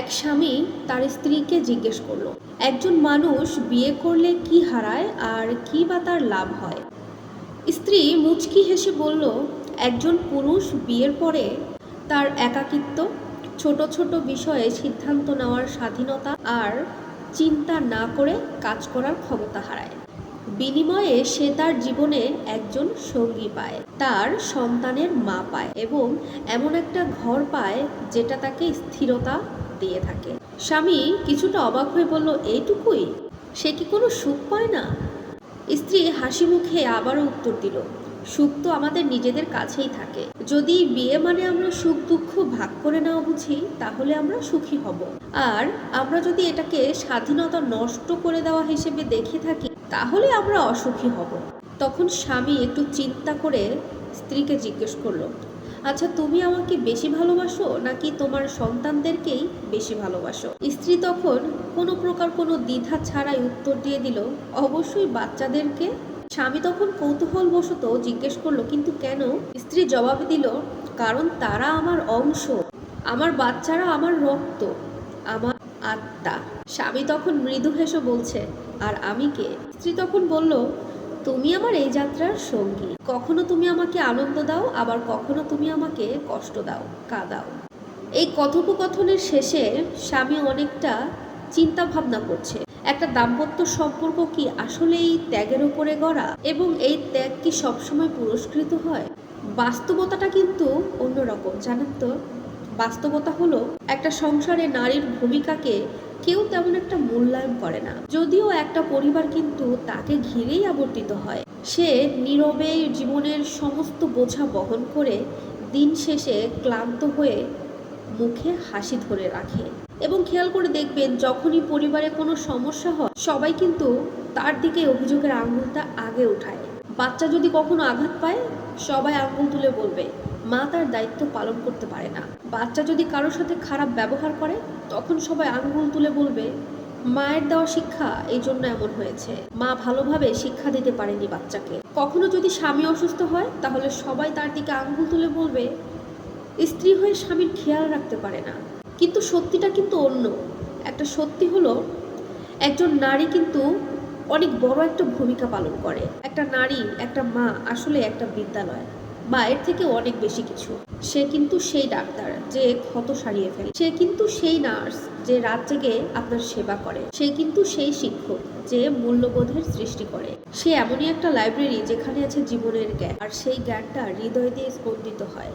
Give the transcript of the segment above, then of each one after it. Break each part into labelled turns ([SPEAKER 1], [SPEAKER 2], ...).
[SPEAKER 1] এক স্বামী তার স্ত্রীকে জিজ্ঞেস করল, একজন মানুষ বিয়ে করলে কি হারায় আর কি বা তার লাভ হয়? স্ত্রী মুচকি হেসে বলল, একজন পুরুষ বিয়ের পরে তার একাকিত্ব, ছোট ছোট বিষয়ে সিদ্ধান্ত নেওয়ার স্বাধীনতা আর চিন্তা না করে কাজ করার ক্ষমতা হারায়। বিনিময়ে সে তার জীবনে একজন সঙ্গী পায়, তার সন্তানের মা পায় এবং এমন একটা ঘর পায় যেটা তাকে স্থিরতা দিয়ে থাকে। স্বামী কিছুটা অবাক হয়ে বলল, এইটুকুই? সে কি কোনো সুখ পায় না? স্ত্রী হাসি মুখে আবারও উত্তর দিল, সুখ তো আমাদের নিজেদের কাছেই থাকে। যদি বিয়ে মানে আমরা সুখ, দুঃখ ভাগ করে নেওয়া বুঝি, তাহলে আমরা সুখী হব। আর আমরা যদি এটাকে স্বাধীনতা নষ্ট করে দেওয়া হিসেবে দেখে থাকি, তাহলে আমরা অসুখী হব। তখন স্বামী একটু চিন্তা করে স্ত্রীকে জিজ্ঞেস করল আচ্ছা তুমি আমাকে বেশি ভালোবাসো নাকি তোমার সন্তানদেরকেই বেশি ভালোবাসো? স্ত্রী তখন কোনো প্রকার কোনো দ্বিধা ছাড়াই উত্তর দিয়ে দিল, অবশ্যই বাচ্চাদেরকে? স্বামী তখন কৌতূহলবশত জিজ্ঞেস করল, কিন্তু কেন? স্ত্রী জবাবে দিল, কারণ তারা আমার অংশ। আমার বাচ্চারা আমার রক্ত, আমার আত্মা। স্বামী তখন মৃদু হেসে বলছে, আর আমি কে? স্ত্রী তখন বলল তুমি আমার এই যাত্রার সঙ্গী। কখনো তুমি আমাকে আনন্দ দাও, আবার কখনো তুমি আমাকে কষ্ট দাও, কাদাও। এই কথোপকথনের শেষে স্বামী অনেকটা চিন্তা ভাবনা করছে, একটা দাম্পত্য সম্পর্ক কি আসলে এই ত্যাগের উপরে গড়া এবং এই ত্যাগ কি সবসময় পুরস্কৃত হয়? বাস্তবতাটা কিন্তু অন্যরকম, জানেন তো? বাস্তবতা হলো, একটা সংসারে নারীর ভূমিকাকে কেউ তেমন একটা মূল্যায়ন করে না। যদিও একটা পরিবার কিন্তু তাকে ঘিরেই আবর্তিত হয়। সে নীরবে জীবনের সমস্ত বোঝা বহন করে দিন শেষে ক্লান্ত হয়ে মুখে হাসি ধরে রাখে। এবং খেয়াল করে দেখবেন, যখনই পরিবারে কোনো সমস্যা হয়, সবাই কিন্তু তার দিকে অভিযোগের আঙুলটা আগে উঠায় বাচ্চা যদি কখনো আঘাত পায়, সবাই আঙুল তুলে বলবে মা তার দায়িত্ব পালন করতে পারে না। বাচ্চা যদি কারোর সাথে খারাপ ব্যবহার করে, তখন সবাই আঙ্গুল তুলে বলবে, মায়ের দেওয়া শিক্ষা এই জন্য এমন হয়েছে। মা ভালোভাবে শিক্ষা দিতে পারেনি বাচ্চাকে। কখনো যদি স্বামী অসুস্থ হয়, তাহলে সবাই তার দিকে আঙ্গুল তুলে বলবে, স্ত্রী হয়ে স্বামীর খেয়াল রাখতে পারে না। কিন্তু সত্যিটা কিন্তু অন্য। একটা সত্যি হলো, একজন নারী কিন্তু অনেক বড় একটা ভূমিকা পালন করে। একটা নারী, একটা মা আসলে একটা বিদ্যালয়। বা এর থেকে অনেক বেশি কিছু। সে কিন্তু সেই ডাক্তার যে ক্ষত সারিয়ে ফেলে। সে কিন্তু সেই নার্স যে রাত জেগে আপনার সেবা করে। সে কিন্তু সেই শিক্ষক যে মূল্যবোধের সৃষ্টি করে। সে এমনই একটা লাইব্রেরি যেখানে আছে জীবনের জ্ঞান। আর সেই জ্ঞানটা হৃদয় দিয়ে স্পন্দিত হয়।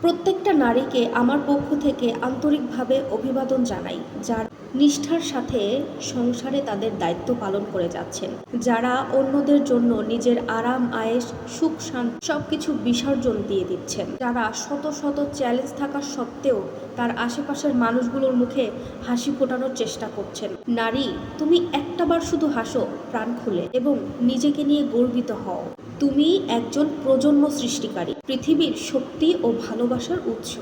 [SPEAKER 1] প্রত্যেকটা নারীকে আমার পক্ষ থেকে আন্তরিকভাবে অভিবাদন জানাই, যার নিষ্ঠার সাথে সংসারে তাদের দায়িত্ব পালন করে যাচ্ছেন। যারা অন্যদের জন্য নিজের আরাম, আয়েস, সুখ, শান্তি সবকিছু বিসর্জন দিয়ে দিচ্ছেন। যারা শত শত চ্যালেঞ্জ থাকা সত্ত্বেও তার আশেপাশের মানুষগুলোর মুখে হাসি ফোটানোর চেষ্টা করছেন। নারী, তুমি একটাবার শুধু হাসো, প্রাণ খুলে এবং নিজেকে নিয়ে গর্বিত হও। তুমি একজন প্রজন্ম সৃষ্টিকারী, পৃথিবীর শক্তি ও ভালোবাসার উৎস।